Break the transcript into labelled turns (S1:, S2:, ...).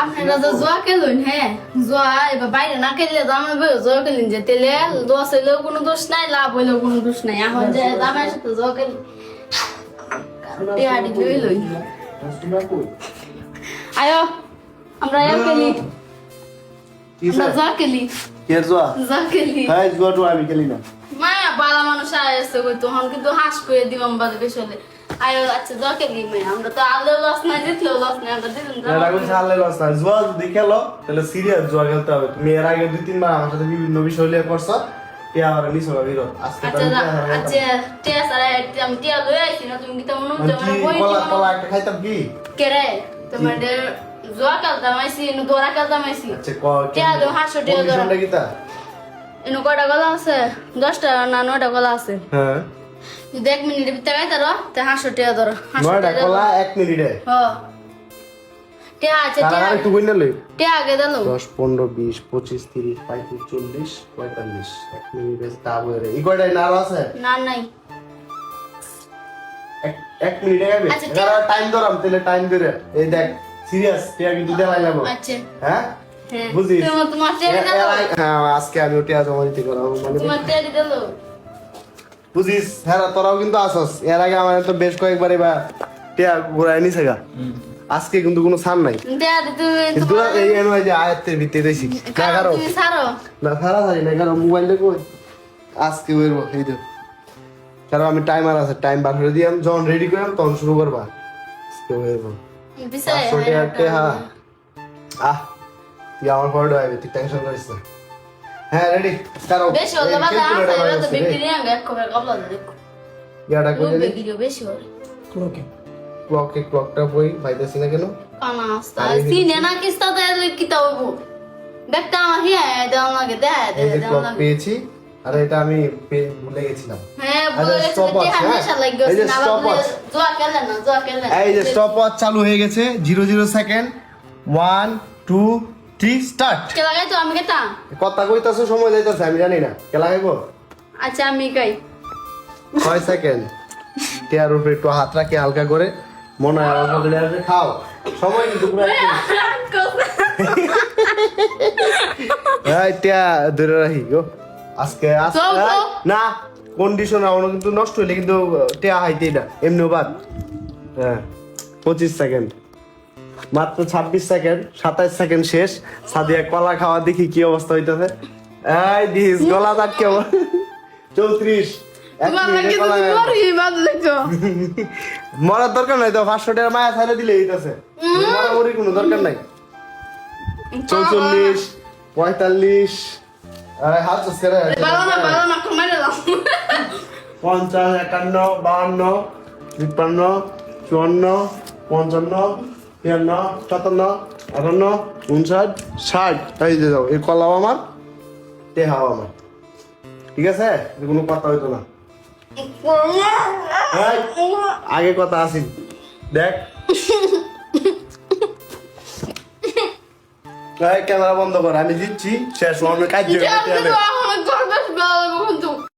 S1: আপনারা তো জোয়া খেলুন হ্যাঁ? জোয়া এবার বাইরে না খেললে তো আমরা বেরো জোয়া খেলেন যে তেলে দোষ হইলেও কোনো দোষ নাই লাভ হইলেও কোনো দোষ নাই। এখন যে দামের সাথে জোয়া খেলি টেহাড়ি লই লই। আয়ো আমরা আয়ো খেলি। আমরা জোয়া খেলি।
S2: কে জোয়া?
S1: জোয়া খেলি।
S2: হ্যাঁ জোয়া তো আমি খেলি না।
S1: মায়া বালা মানুষ আসছে কই তখন কিন্তু হাস করে দিবাম বাদে বেশলে আয়ো আচ্ছা জোয়া খেলি মায়া আমরা তো আলো লস নাই জিতলেও লস নাই আমরা দিলাম
S2: এটা কোনো সালে লস না। জোয়া যদি খেলো তাহলে সিরিয়াস জোয়া খেলতে হবে। তুমি এর আগে দুই তিনবার আমার সাথে বিভিন্ন বিষয় নিয়ে করছ কে আবার নিছো না বিরোধ। আজকে
S1: আচ্ছা
S2: টিয়া।
S1: আচ্ছা টিয়া সারা আমি টিয়া লই আইছি না তুমি কি তেমন
S2: মানে
S1: যেমন
S2: কি
S1: বই
S2: কলা কলা একটা খাইতাম কি?
S1: কেরে তোমার জোয়া কালতাম আইছি নু দোরা কালতাম আইছি
S2: আচ্ছা ক-
S1: টিয়া দাও, হাঁসো টিয়া দাও।
S2: কন্ডিশনটা কি তা?
S1: এনু কয়টা গলা আছে? দশটা না নয়টা গলা আছে?
S2: হ্যাঁ।
S1: যদি এক মিনিটের ভিতরে গাইতে তে হাঁসো টিয়া ধরো হাঁসো
S2: নয়টা কলা এক মিনিটে।
S1: হ। টিয়া আছে টিয়া
S2: একটু বই লই।
S1: টিয়া আগে দিলো
S2: দশ পনেরো বিশ পঁচিশ তিরিশ পঁয়ত্রিশ চল্লিশ পঁয়তাল্লিশ। এক মিনিটে তা বইরে এই কয়টাই না আছে?
S1: না নাই।
S2: এক- এক মিনিটে গাইবে
S1: আচ্ছা,
S2: টাইম ধরাম তাহলে টাইম ধরে। এই দেখ সিরিয়াস টিয়া কিন্তু
S1: আচ্ছা।
S2: হ্যাঁ?
S1: হ্যাঁ।
S2: বুঝিস?
S1: তোমার টিয়া
S2: হ্যাঁ আজকে আমি টিয়া জমা দিতে করাবো মানে
S1: তোমার টিয়া দিলো
S2: বুঝিস? হ্যাঁ তোরাও কিন্তু আসস। এর আগে আমার তো বেশ কয়েকবার এবার টিয়া ঘুরাই নিছে গা। আজকে কিন্তু কোনো ছাড় নাই। কিন্তু এই এনওয়াই যে আয়াতের ভিতরে দিয়েছি না
S1: কারও সারো
S2: না সারা সারি না কারণ মোবাইল দেখো আজকে বেরবো এই তো কারণ আমি টাইমার আছে টাইম বার করে দিলাম যখন রেডি করলাম তখন শুরু করবা। আজকে বেরবো পাঁচশো টাকা টেহা। আহ তুই আমার পরে তুই টেনশন করিস না। হ্যাঁ রেডি কারও
S1: বেশি হলে বাবা তো বিক্রি নিয়ে আগে কবে কবলা দেখো।
S2: ইয়াটা
S1: বেশি হলে।
S2: ক্লকে ক্লকটা বই পাইতেছি না কেন?
S1: কানা আস্তা সিনে না কিস্তা দে কিতা হইবো? দেখতে আমার হিয়া দেওয়া লাগে দে দে
S2: এই যে
S1: দেওয়া
S2: পেয়েছি আর এটা আমি পেয়ে ভুলে গেছিলাম
S1: হ্যাঁ বলে গেছে
S2: stopwatch,
S1: টিয়া
S2: হ্যাঁ? এই যে স্টপ ওয়াচ চালু হয়ে গেছে zero zero second one two three start.
S1: কে লাগাই তো? আমি কেতা?
S2: কথা কইতাছো সময় যাইতাছে আমি জানি না। কে লাগাইবো?
S1: আচ্ছা আমি কাই
S2: ছয় সেকেন্ড টিয়ার উপরে একটু হাত রাখি হালকা করে। মনে হয় অল্প দিলে আসবে। খাও। সময় কিন্তু পুরো এই টিয়া ধরে রাখি গো। আজকে আজকে। না কন্ডিশন আমার কিন্তু নষ্ট হইলে কিন্তু টিয়া হাইতেই না। এমনিও বাদ। হ্যাঁ পঁচিশ সেকেন্ড মাত্র ছাব্বিশ সেকেন্ড সাতাইশ সেকেন্ড শেষ। সাদিয়া কলা খাওয়া দেখি কি অবস্থা হইতেছে। এই দিস গলা আটকে চৌত্রিশ। মরার দরকার নাই তো পাঁচশো টাকার মায়া ছাড়ে দিলে হইতেছে। মরামরি কোনো দরকার নাই। চৌচল্লিশ পঁয়তাল্লিশ। হাত পঞ্চাশ একান্ন বাহান্ন তিপ্পান্ন চুয়ান্ন পঞ্চান্ন তিয়ান্ন সাতান্ন আটান্ন উনষাট ষাট। এই যে যাও এই কলাও আমার টেহাও আমার। ঠিক আছে? কোনো কথা হইতো না। আগে কথা আসিল দেখ। ক্যামেরা বন্ধ কর আমি দিচ্ছি। শেষ আমি কাজ